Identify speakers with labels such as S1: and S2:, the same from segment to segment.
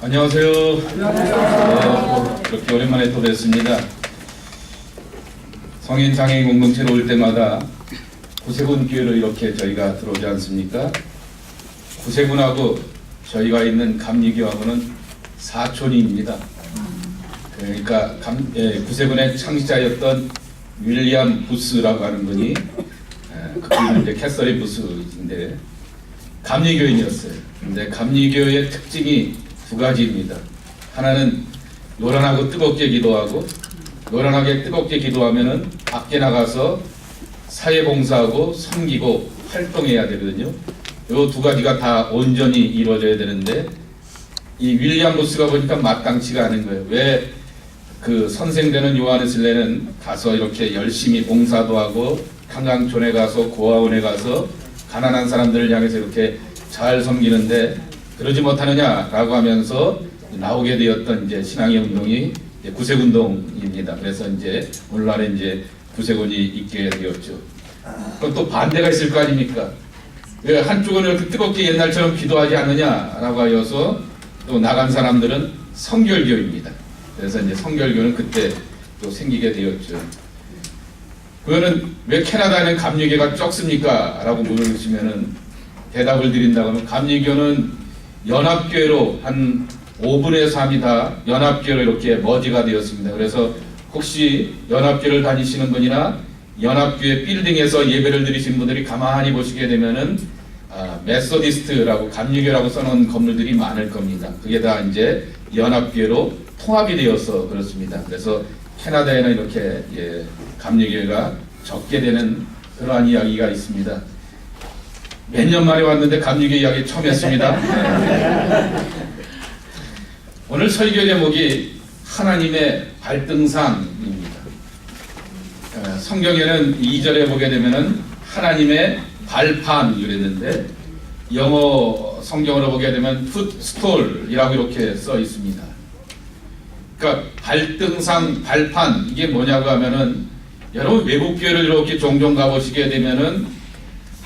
S1: 안녕하세요. 네, 또 이렇게 오랜만에 또 뵙습니다. 성인 장애인 공동체로 올 때마다 구세군 교회로 이렇게 저희가 들어오지 않습니까? 구세군하고 저희가 있는 감리교하고는 사촌입니다. 그러니까 감, 예, 구세군의 창시자였던 윌리엄 부스라고 하는 분이 예, 그분은 이제 캐서리 부스인데 감리교인이었어요. 근데 감리교의 특징이 두 가지입니다. 하나는 노란하고 뜨겁게 기도하고 노란하게 뜨겁게 기도하면은 밖에 나가서 사회 봉사하고 섬기고 활동해야 되거든요. 요두 가지가 다 온전히 이루어져야 되는데 이 윌리엄 보스가 보니까 마땅치가 않은 거예요. 왜 그 선생되는 요하네슬레는 가서 이렇게 열심히 봉사도 하고 한강촌에 가서 고아원에 가서 가난한 사람들을 향해서 이렇게 잘 섬기는데 그러지 못하느냐라고 하면서 나오게 되었던 이제 신앙의 운동이 이제 구세운동입니다. 그래서 이제 오늘날에 이제 구세군이 있게 되었죠. 그럼 또 반대가 있을 거 아닙니까? 왜 한쪽은 이렇게 뜨겁게 옛날처럼 기도하지 않느냐라고 하여서 또 나간 사람들은 성결교입니다. 그래서 이제 성결교는 그때 또 생기게 되었죠. 그거는 왜 캐나다에는 감리교가 적습니까? 라고 물으시면은 대답을 드린다고 하면 감리교는 연합교회로 한 5분의 3이 다 연합교회로 이렇게 머지가 되었습니다. 그래서 혹시 연합교회를 다니시는 분이나 연합교회 빌딩에서 예배를 드리신 분들이 가만히 보시게 되면은 아, 메소디스트라고 감리교라고 써놓은 건물들이 많을 겁니다. 그게 다 이제 연합교회로 통합이 되어서 그렇습니다. 그래서 캐나다에는 이렇게 예, 감리교회가 적게 되는 그러한 이야기가 있습니다. 몇 년 만에 왔는데 감리교 이야기 처음 했습니다. 네. 오늘 설교 제목이 하나님의 발등상입니다. 어, 성경에는 2절에 보게 되면은 하나님의 발판 이랬는데 영어 성경으로 보게 되면 풋스톨이라고 이렇게 써 있습니다. 그러니까 발등상 발판 이게 뭐냐고 하면은 여러분 외국 교회를 이렇게 종종 가보시게 되면은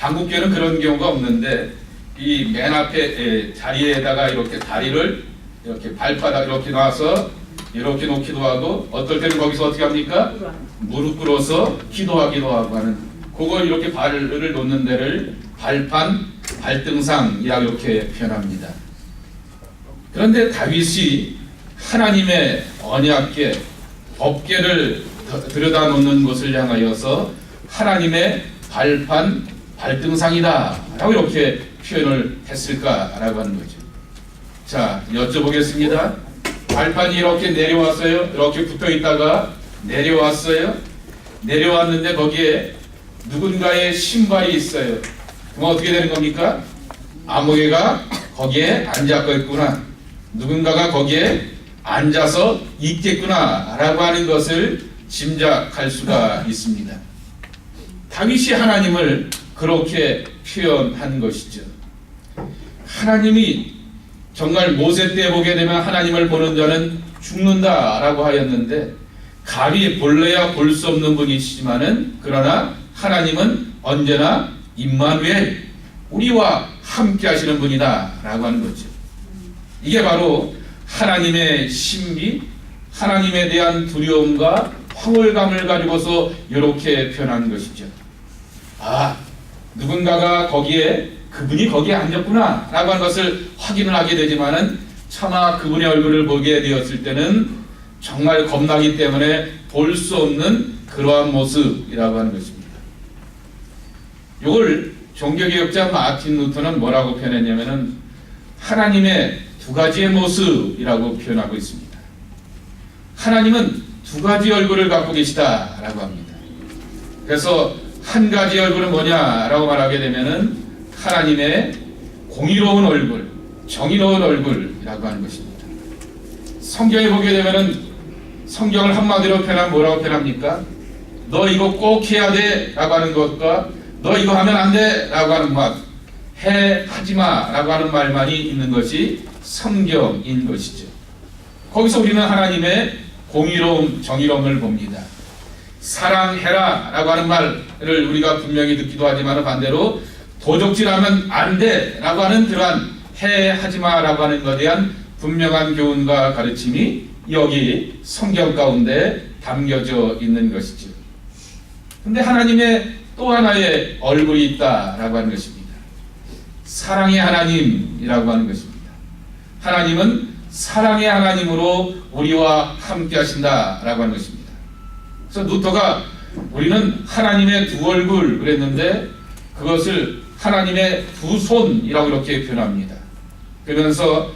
S1: 한국 교회는 그런 경우가 없는데 이 맨 앞에 에, 자리에다가 이렇게 다리를 이렇게 발바닥 이렇게 놔서 이렇게 놓기도 하고 어떨 때는 거기서 어떻게 합니까? 무릎 꿇어서 기도하기도 하고 하는 그걸 이렇게 발을 놓는 데를 발판 발등상이라고 이렇게 표현합니다. 그런데 다윗이 하나님의 언약계 법계를 더- 들여다 놓는 것을 향하여서 하나님의 발판 발등상이다 라고 이렇게 표현을 했을까라고 하는 거죠. 자 여쭤보겠습니다. 발판이 이렇게 내려왔어요. 이렇게 붙어 있다가 내려왔어요. 내려왔는데 거기에 누군가의 신발이 있어요. 그럼 어떻게 되는 겁니까? 아무개가 거기에 앉아 있구나. 누군가가 거기에 앉아서 있겠구나 라고 하는 것을 짐작할 수가 있습니다. 다윗이 하나님을 그렇게 표현한 것이죠. 하나님이 정말 모세 때 보게 되면 하나님을 보는 자는 죽는다라고 하였는데 감히 볼래야 볼 수 없는 분이시지만은 그러나 하나님은 언제나 임마누엘 우리와 함께 하시는 분이다라고 하는 거죠. 이게 바로 하나님의 신비, 하나님에 대한 두려움과 황홀감을 가지고서 이렇게 표현한 것이죠. 아, 누군가가 거기에 그분이 거기에 앉았구나 라고 하는 것을 확인을 하게 되지만은 차마 그분의 얼굴을 보게 되었을 때는 정말 겁나기 때문에 볼 수 없는 그러한 모습이라고 하는 것입니다. 이걸 종교개혁자 마틴 루터는 뭐라고 표현했냐면은 하나님의 두 가지의 모습이라고 표현하고 있습니다. 하나님은 두 가지 얼굴을 갖고 계시다라고 합니다. 그래서 한 가지 얼굴은 뭐냐라고 말하게 되면은 하나님의 공의로운 얼굴, 정의로운 얼굴이라고 하는 것입니다. 성경에 보게 되면은 성경을 한마디로 표현하면 뭐라고 표현합니까? 너 이거 꼭 해야 돼 라고 하는 것과 너 이거 하면 안 돼 라고 하는 말, 해, 하지 마 라고 하는 말만이 있는 것이 성경인 것이죠. 거기서 우리는 하나님의 공의로움, 정의로움을 봅니다. 사랑해라 라고 하는 말을 우리가 분명히 듣기도 하지만 반대로 도적질하면 안 돼 라고 하는 그러한 해 하지 마 라고 하는 것에 대한 분명한 교훈과 가르침이 여기 성경 가운데 담겨져 있는 것이죠. 근데 하나님의 또 하나의 얼굴이 있다라고 하는 것입니다. 사랑의 하나님이라고 하는 것입니다. 하나님은 사랑의 하나님으로 우리와 함께 하신다라고 하는 것입니다. 그래서 루터가 우리는 하나님의 두 얼굴 그랬는데 그것을 하나님의 두 손이라고 이렇게 표현합니다. 그러면서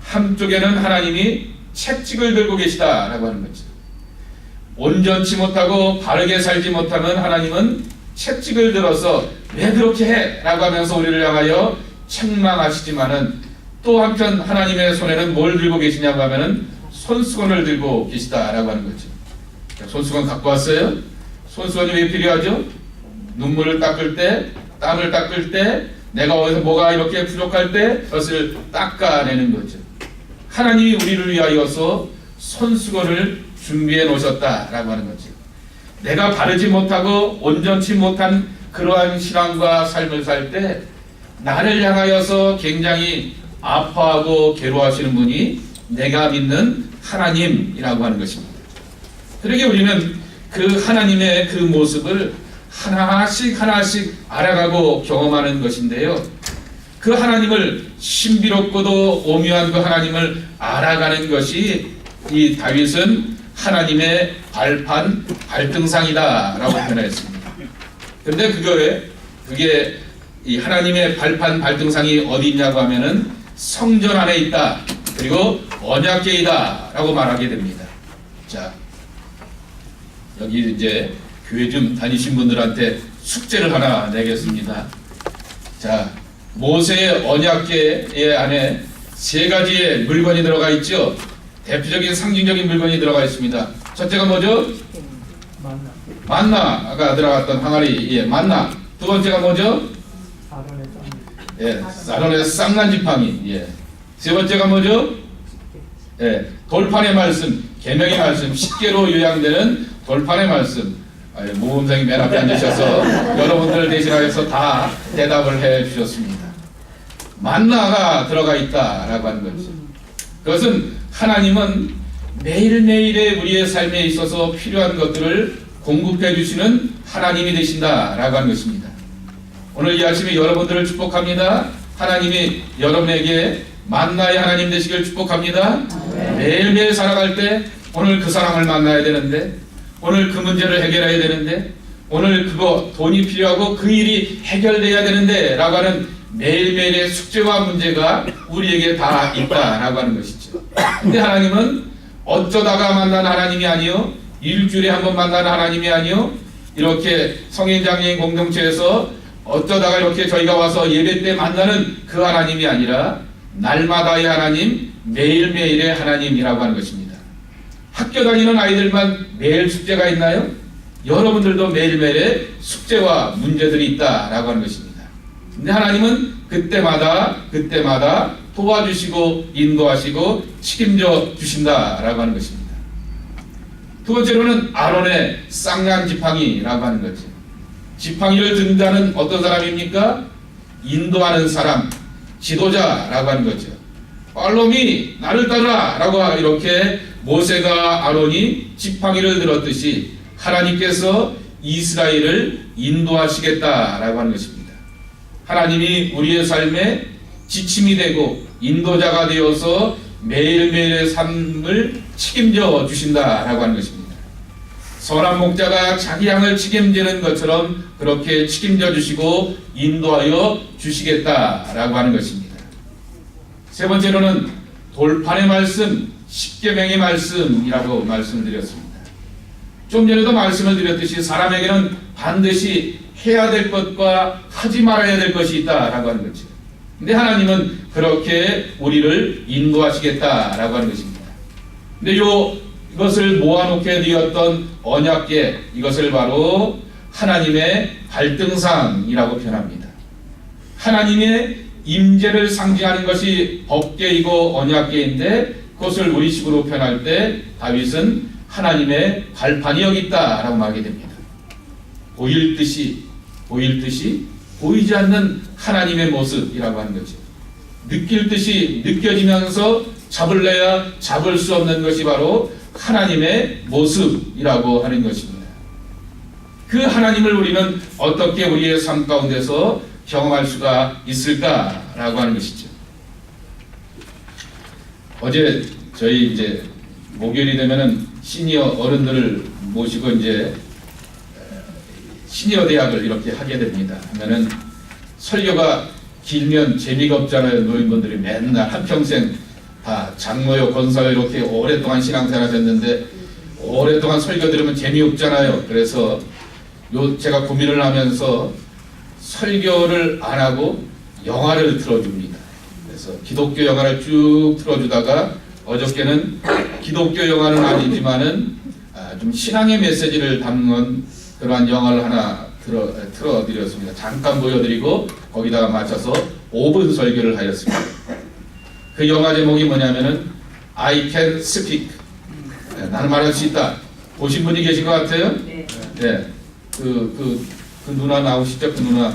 S1: 한쪽에는 하나님이 채찍을 들고 계시다라고 하는 거죠. 온전치 못하고 바르게 살지 못하면 하나님은 채찍을 들어서 왜 그렇게 해? 라고 하면서 우리를 향하여 책망하시지만은 또 한편 하나님의 손에는 뭘 들고 계시냐고 하면은 손수건을 들고 계시다라고 하는 거죠. 손수건 갖고 왔어요? 손수건이 왜 필요하죠? 눈물을 닦을 때, 땀을 닦을 때, 내가 어디서 뭐가 이렇게 부족할 때 그것을 닦아내는 거죠. 하나님이 우리를 위하여서 손수건을 준비해 놓으셨다라고 하는 거죠. 내가 바르지 못하고 온전치 못한 그러한 신앙과 삶을 살 때 나를 향하여서 굉장히 아파하고 괴로워하시는 분이 내가 믿는 하나님이라고 하는 것입니다. 그러게 우리는 그 하나님의 그 모습을 하나씩 하나씩 알아가고 경험하는 것인데요. 그 하나님을 신비롭고도 오묘한 그 하나님을 알아가는 것이 이 다윗은 하나님의 발판 발등상이다라고 표현했습니다. 그런데 그거에 그게 이 하나님의 발판 발등상이 어디 있냐고 하면은 성전 안에 있다. 그리고 언약궤이다라고 말하게 됩니다. 자, 여기 이제 교회 좀 다니신 분들한테 숙제를 하나 내겠습니다. 자, 모세의 언약궤의 안에 세 가지의 물건이 들어가 있죠. 대표적인 상징적인 물건이 들어가 있습니다. 첫째가 뭐죠? 만나가 들어갔던 항아리, 예, 만나. 두 번째가 뭐죠? 예, 사론의 쌍난 지팡이. 예. 세 번째가 뭐죠? 예, 돌판의 말씀, 계명의 말씀, 십계로 요약되는 돌판의 말씀. 모범생이 맨 앞에 앉으셔서 여러분들을 대신하여서 다 대답을 해 주셨습니다. 만나가 들어가 있다라고 하는 거죠. 그것은 하나님은 매일매일의 우리의 삶에 있어서 필요한 것들을 공급해 주시는 하나님이 되신다라고 하는 것입니다. 오늘 이 아침에 여러분들을 축복합니다. 하나님이 여러분에게 만나의 하나님 되시길 축복합니다. 매일매일 살아갈 때 오늘 그 사람을 만나야 되는데 오늘 그 문제를 해결해야 되는데 오늘 그거 돈이 필요하고 그 일이 해결돼야 되는데 라고 하는 매일매일의 숙제와 문제가 우리에게 다 있다라고 하는 것이죠. 근데 하나님은 어쩌다가 만난 하나님이 아니요 일주일에 한 번 만나는 하나님이 아니요 이렇게 성인 장애인 공동체에서 어쩌다가 이렇게 저희가 와서 예배 때 만나는 그 하나님이 아니라 날마다의 하나님, 매일매일의 하나님이라고 하는 것입니다. 학교 다니는 아이들만 매일 숙제가 있나요? 여러분들도 매일매일의 숙제와 문제들이 있다라고 하는 것입니다. 근데 하나님은 그때마다 그때마다 도와주시고 인도하시고 책임져 주신다라고 하는 것입니다. 두 번째로는 아론의 쌍난 지팡이라고 하는 거죠. 지팡이를 든다는 어떤 사람입니까? 인도하는 사람, 지도자라고 하는 거죠. 팔로미 나를 따르라라고 이렇게 모세가 아론이 지팡이를 들었듯이 하나님께서 이스라엘을 인도하시겠다라고 하는 것입니다. 하나님이 우리의 삶에 지침이 되고 인도자가 되어서 매일매일의 삶을 책임져 주신다라고 하는 것입니다. 선한 목자가 자기 양을 책임지는 것처럼 그렇게 책임져 주시고 인도하여 주시겠다라고 하는 것입니다. 세 번째로는 돌판의 말씀, 십계명의 말씀이라고 말씀드렸습니다. 좀 전에도 말씀을 드렸듯이 사람에게는 반드시 해야 될 것과 하지 말아야 될 것이 있다라고 하는 거죠. 근데 하나님은 그렇게 우리를 인도하시겠다라고 하는 것입니다. 근데 요 이것을 모아놓게 되었던 언약계 이것을 바로 하나님의 발등상이라고 표현합니다. 하나님의 임재를 상징하는 것이 법계이고 언약계인데 그것을 우리 식으로 표현할 때 다윗은 하나님의 발판이 여기 있다라고 말하게 됩니다. 보일 듯이 보일 듯이 보이지 않는 하나님의 모습이라고 하는 거죠. 느낄 듯이 느껴지면서 잡을래야 잡을 수 없는 것이 바로 하나님의 모습이라고 하는 것입니다. 그 하나님을 우리는 어떻게 우리의 삶 가운데서 경험할 수가 있을까라고 하는 것이죠. 어제 저희 이제 목요일이 되면은 시니어 어른들을 모시고 이제 시니어 대학을 이렇게 하게 됩니다. 하면은 설교가 길면 재미가 없잖아요. 노인분들이 맨날 한평생 다 장로요, 권사요 이렇게 오랫동안 신앙생활 하셨는데 오랫동안 설교 들으면 재미없잖아요. 그래서 요 제가 고민을 하면서 설교를 안 하고 영화를 틀어줍니다. 그래서 기독교 영화를 쭉 틀어주다가 어저께는 기독교 영화는 아니지만은 아, 좀 신앙의 메시지를 담는 그러한 영화를 하나 틀어, 틀어드렸습니다. 잠깐 보여드리고 거기다가 맞춰서 5분 설교를 하였습니다. 그 영화 제목이 뭐냐면은 I can speak. 네, 나는 말할 수 있다. 보신 분이 계신 것 같아요?
S2: 네.
S1: 네. 그, 그, 그 누나 나오시죠? 그 누나.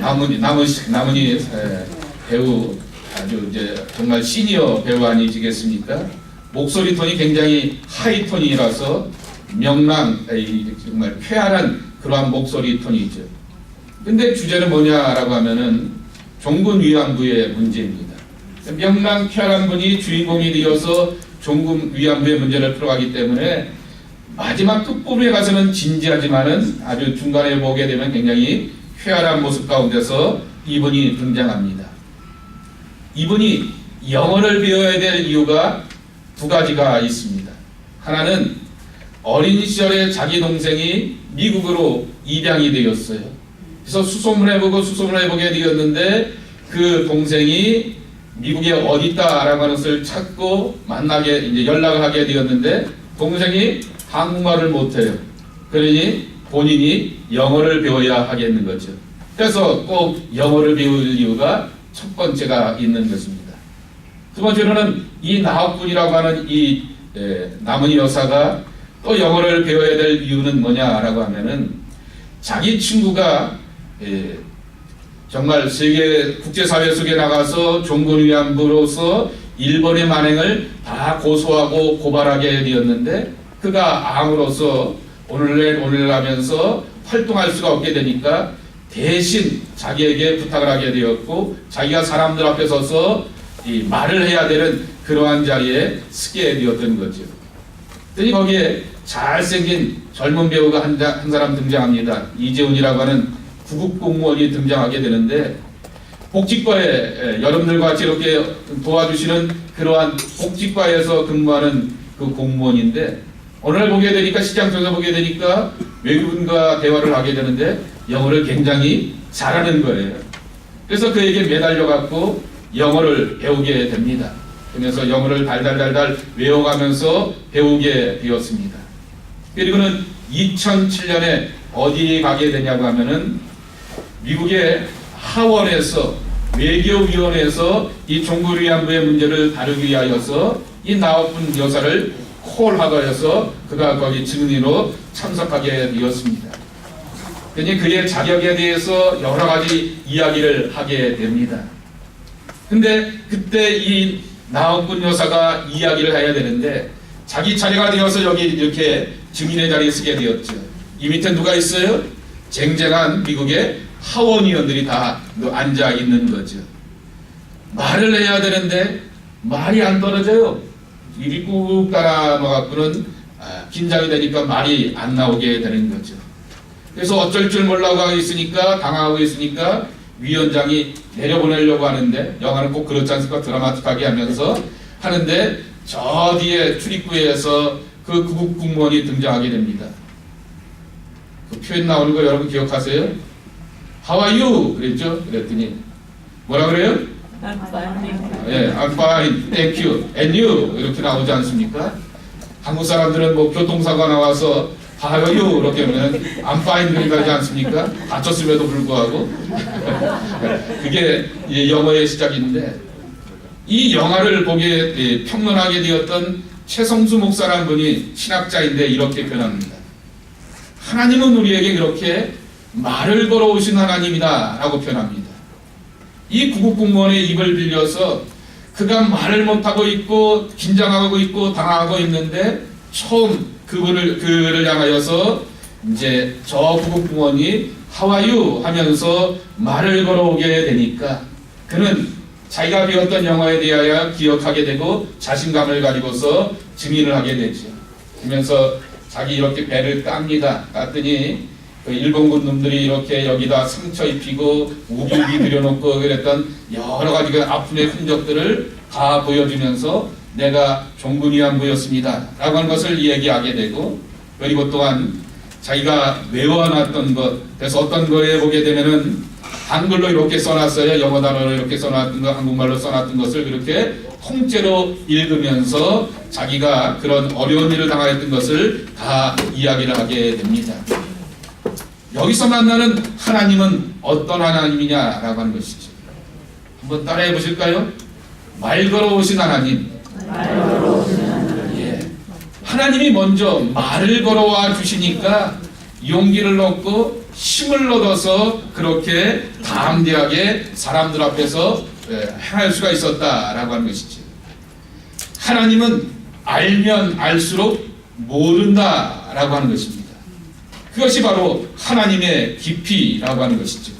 S1: 남은이, 남은, 남은이 에, 배우 아주 이제 정말 시니어 배우 아니시겠습니까? 목소리 톤이 굉장히 하이 톤이라서 명랑, 이 정말 쾌활한 그러한 목소리 톤이죠. 근데 주제는 뭐냐라고 하면은 종군 위안부의 문제입니다. 명랑 쾌활한 분이 주인공이 되어서 종군 위안부의 문제를 풀어가기 때문에 마지막 끝부분에 가서는 진지하지만은 아주 중간에 보게 되면 굉장히 쾌활한 모습 가운데서 이분이 등장합니다. 이분이 영어를 배워야 될 이유가 두 가지가 있습니다. 하나는 어린 시절에 자기 동생이 미국으로 입양이 되었어요. 그래서 수소문 해보고 수소문 해보게 되었는데 그 동생이 미국에 어디 있다라고 하는 것을 찾고 만나게 이제 연락을 하게 되었는데 동생이 한국말을 못해요. 그러니 본인이 영어를 배워야 하겠는 거죠. 그래서 꼭 영어를 배울 이유가 첫 번째가 있는 것입니다. 두 번째로는 이 나학분이라고 하는 이 에, 남은 여사가 또 영어를 배워야 될 이유는 뭐냐라고 하면은 자기 친구가 에, 정말 세계 국제사회 속에 나가서 종군 위안부로서 일본의 만행을 다 고소하고 고발하게 되었는데 그가 암으로서 오늘날 오늘 하면서 활동할 수가 없게 되니까 대신 자기에게 부탁을 하게 되었고 자기가 사람들 앞에 서서 이 말을 해야 되는 그러한 자리에 서게 되었던 거죠. 그랬더니 거기에 잘생긴 젊은 배우가 한, 자- 한 사람 등장합니다. 이재훈이라고 하는 구급 공무원이 등장하게 되는데 복지과에 에, 여러분들과 같이 이렇게 도와주시는 그러한 복지과에서 근무하는 그 공무원인데 오늘 보게 되니까 시장 쪽에 보게 되니까 외국인과 대화를 하게 되는데 영어를 굉장히 잘하는 거예요. 그래서 그에게 매달려 갖고 영어를 배우게 됩니다. 그래서 영어를 달달달달 외워가면서 배우게 되었습니다. 그리고는 2007년에 어디 가게 되냐고 하면은 미국의 하원에서 외교위원회에서 이 종구 위안부의 문제를 다루기 위하여서 이 나오픈 여사를 콜하여서 그가 거기 증인으로 참석하게 되었습니다. 그니 그의 자격에 대해서 여러 가지 이야기를 하게 됩니다. 근데 그때 이 나옥군 여사가 이야기를 해야 되는데 자기 차례가 되어서 여기 이렇게 증인의 자리에 서게 되었죠. 이 밑에 누가 있어요? 쟁쟁한 미국의 하원의원들이 다 앉아 있는 거죠. 말을 해야 되는데 말이 안 떨어져요. 입이 꾹 따라 놓아갖고는 아, 긴장이 되니까 말이 안 나오게 되는 거죠. 그래서 어쩔 줄 몰라고 하고 있으니까 당하고 있으니까 위원장이 내려보내려고 하는데 영화는 꼭 그렇지 않습니까? 드라마틱하게 하면서 하는데 저 뒤에 출입구에서 그 구급 공무원이 등장하게 됩니다. 그 표현 나오는 거 여러분 기억하세요? How are you? 그랬죠? 그랬더니 뭐라 그래요? 예, I'm fine, thank you, and you 이렇게 나오지 않습니까? 한국 사람들은 뭐 교통사고 나와서 You? 이렇게 하면 fine 그렇게 하지 않습니까? 다쳤음에도 불구하고 그게 이 영어의 시작인데 이 영화를 보게 예, 평론하게 되었던 최성수 목사라는 분이 신학자인데 이렇게 표현합니다. 하나님은 우리에게 그렇게 말을 걸어오신 하나님이다 라고 표현합니다. 이 구급 공무원의 입을 빌려서 그가 말을 못하고 있고 긴장하고 있고 당하고 있는데 처음 그분을 그를 향하여서 이제 저 공무원이 하와유 하면서 말을 걸어오게 되니까 그는 자기가 배웠던 영어에 대하여 기억하게 되고 자신감을 가지고서 증인을 하게 되죠. 그러면서 자기 이렇게 배를 깝니다. 깠더니 그 일본군 놈들이 이렇게 여기다 상처 입히고 우기우기 들여놓고 그랬던 여러 가지 그 아픔의 흔적들을 다 보여주면서 내가 종군이안부였습니다. 라고 하는 것을 얘기하게 되고 그리고 또한 자기가 외워놨던 것 그래서 어떤 거에 보게 되면은 한글로 이렇게 써놨어요. 영어 단어로 이렇게 써놨던 거, 한국말로 써놨던 것을 그렇게 통째로 읽으면서 자기가 그런 어려운 일을 당하였던 것을 다 이야기를 하게 됩니다. 여기서 만나는 하나님은 어떤 하나님이냐라고 하는 것이죠. 한번 따라해 보실까요? 말 걸어오신 하나님. 예. 하나님이 먼저 말을 걸어와 주시니까 용기를 얻고 힘을 얻어서 그렇게 담대하게 사람들 앞에서 예, 행할 수가 있었다라고 하는 것이죠. 하나님은 알면 알수록 모른다라고 하는 것입니다. 그것이 바로 하나님의 깊이라고 하는 것이죠.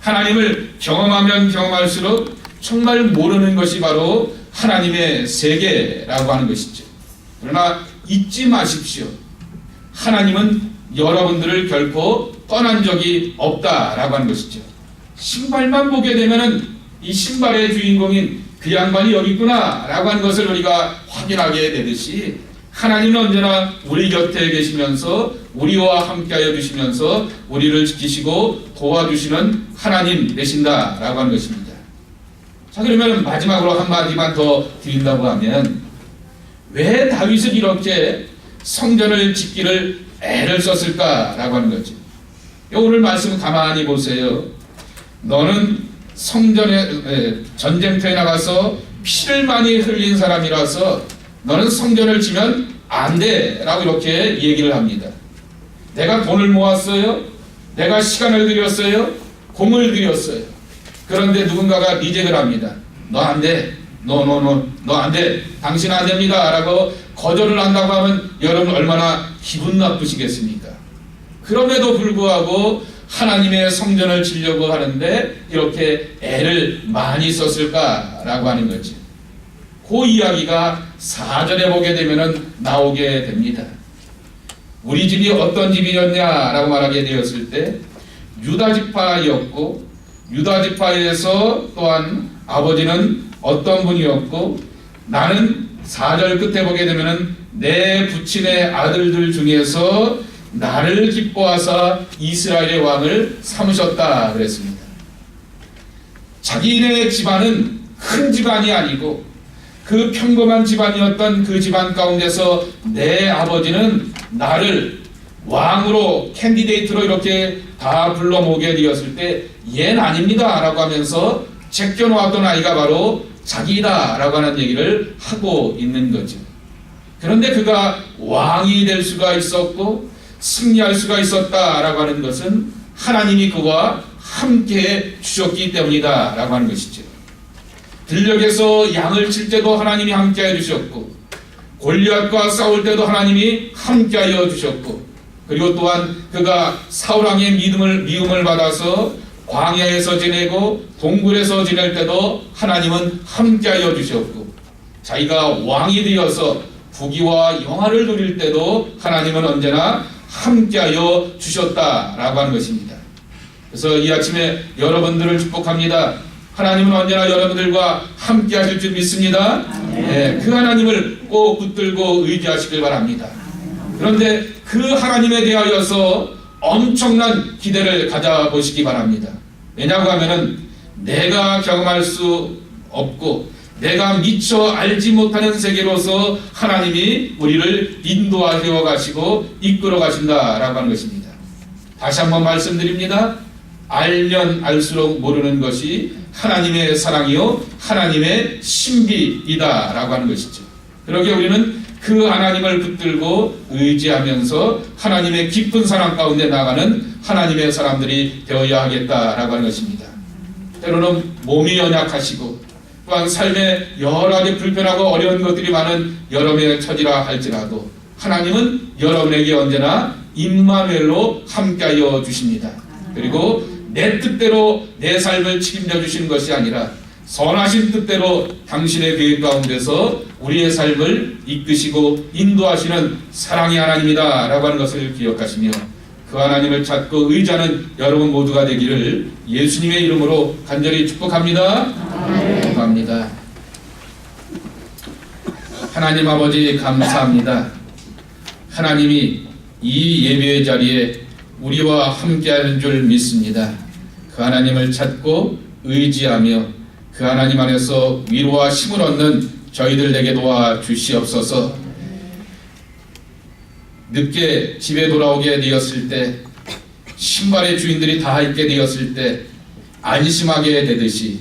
S1: 하나님을 경험하면 경험할수록 정말 모르는 것이 바로 하나님의 세계라고 하는 것이죠. 그러나 잊지 마십시오. 하나님은 여러분들을 결코 떠난 적이 없다라고 하는 것이죠. 신발만 보게 되면은 이 신발의 주인공인 그 양반이 여기 있구나라고 하는 것을 우리가 확인하게 되듯이 하나님은 언제나 우리 곁에 계시면서 우리와 함께하여 주시면서 우리를 지키시고 도와주시는 하나님 되신다라고 하는 것입니다. 자 그러면 마지막으로 한 마디만 더 드린다고 하면 왜 다윗은 이렇게 성전을 짓기를 애를 썼을까라고 하는 거죠. 오늘 말씀 가만히 보세요. 너는 성전에 에, 전쟁터에 나가서 피를 많이 흘린 사람이라서 너는 성전을 지면 안 돼라고 이렇게 얘기를 합니다. 내가 돈을 모았어요. 내가 시간을 들였어요. 공을 들였어요. 그런데 누군가가 리젝을 합니다. 너 안 돼. 너, 너, 너, 너 안 돼. 당신 안 됩니다. 라고 거절을 한다고 하면 여러분 얼마나 기분 나쁘시겠습니까? 그럼에도 불구하고 하나님의 성전을 지려고 하는데 이렇게 애를 많이 썼을까라고 하는 거지. 그 이야기가 사전에 보게 되면은 나오게 됩니다. 우리 집이 어떤 집이었냐라고 말하게 되었을 때 유다 지파였고 유다 지파에서 또한 아버지는 어떤 분이었고 나는 4절 끝에 보게 되면은 내 부친의 아들들 중에서 나를 기뻐하사 이스라엘의 왕을 삼으셨다 그랬습니다. 자기네 집안은 큰 집안이 아니고 그 평범한 집안이었던 그 집안 가운데서 내 아버지는 나를 왕으로 캔디데이트로 이렇게 다 불러 모게 되었을 때 얘는 아닙니다 라고 하면서 제껴놓았던 아이가 바로 자기다 라고 하는 얘기를 하고 있는 거죠. 그런데 그가 왕이 될 수가 있었고 승리할 수가 있었다 라고 하는 것은 하나님이 그와 함께 주셨기 때문이다 라고 하는 것이죠. 들녘에서 양을 칠 때도 하나님이 함께해 주셨고 골리앗과 싸울 때도 하나님이 함께하여 주셨고 그리고 또한 그가 사울왕의 믿음을 미움을 받아서 광야에서 지내고 동굴에서 지낼 때도 하나님은 함께하여 주셨고 자기가 왕이 되어서 부귀와 영화를 누릴 때도 하나님은 언제나 함께하여 주셨다라고 하는 것입니다. 그래서 이 아침에 여러분들을 축복합니다. 하나님은 언제나 여러분들과 함께 하실 줄 믿습니다. 네, 그 하나님을 꼭 붙들고 의지하시길 바랍니다. 그런데 그 하나님에 대하여서 엄청난 기대를 가져보시기 바랍니다. 왜냐고 하면은 내가 경험할 수 없고 내가 미처 알지 못하는 세계로서 하나님이 우리를 인도하여 가시고 이끌어 가신다라고 하는 것입니다. 다시 한번 말씀드립니다. 알면 알수록 모르는 것이 하나님의 사랑이요 하나님의 신비이다라고 하는 것이죠. 그러기에 우리는 그 하나님을 붙들고 의지하면서 하나님의 깊은 사랑 가운데 나가는 하나님의 사람들이 되어야 하겠다라고 하는 것입니다. 때로는 몸이 연약하시고 또한 삶에 여러 가지 불편하고 어려운 것들이 많은 여러분의 처지라 할지라도 하나님은 여러분에게 언제나 임마누엘로 함께하여 주십니다. 그리고 내 뜻대로 내 삶을 책임져 주시는 것이 아니라 선하신 뜻대로 당신의 계획 가운데서 우리의 삶을 이끄시고 인도하시는 사랑의 하나님이다 라고 하는 것을 기억하시며 그 하나님을 찾고 의지하는 여러분 모두가 되기를 예수님의 이름으로 간절히 축복합니다. 축복합니다. 하나님 아버지 감사합니다. 하나님이 이 예배의 자리에 우리와 함께하는 줄 믿습니다. 그 하나님을 찾고 의지하며 그 하나님 안에서 위로와 힘을 얻는 저희들에게 도와 주시옵소서. 늦게 집에 돌아오게 되었을 때 신발의 주인들이 다 있게 되었을 때 안심하게 되듯이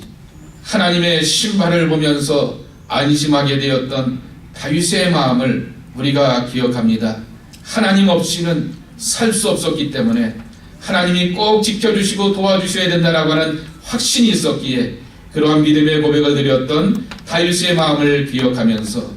S1: 하나님의 신발을 보면서 안심하게 되었던 다윗의 마음을 우리가 기억합니다. 하나님 없이는 살 수 없었기 때문에 하나님이 꼭 지켜주시고 도와주셔야 된다라고 하는 확신이 있었기에 그러한 믿음의 고백을 드렸던 다윗의 마음을 기억하면서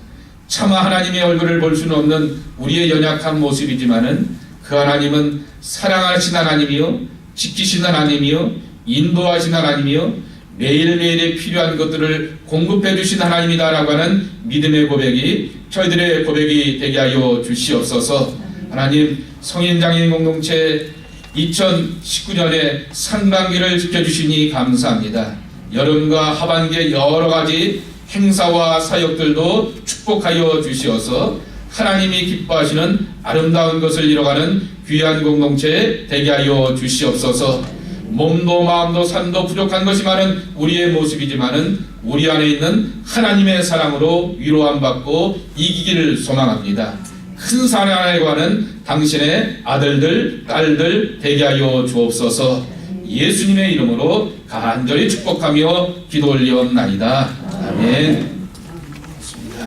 S1: 차마 하나님의 얼굴을 볼 수는 없는 우리의 연약한 모습이지만은 그 하나님은 사랑하신 하나님이요 지키신 하나님이요 인도하신 하나님이요 매일매일에 필요한 것들을 공급해 주신 하나님이다라고 하는 믿음의 고백이 저희들의 고백이 되게 하여 주시옵소서 하나님 성인장애인 공동체 2019년에 상반기를 지켜주시니 감사합니다. 여름과 하반기의 여러 가지 행사와 사역들도 축복하여 주시어서 하나님이 기뻐하시는 아름다운 것을 이뤄가는 귀한 공동체 되게 하여 주시옵소서. 몸도 마음도 삶도 부족한 것이 많은 우리의 모습이지만은 우리 안에 있는 하나님의 사랑으로 위로함 받고 이기기를 소망합니다. 큰 사랑 안에 관한 당신의 아들들, 딸들 되게 하여 주옵소서. 예수님의 이름으로 간절히 축복하며 기도 올리옵나이다. 아멘.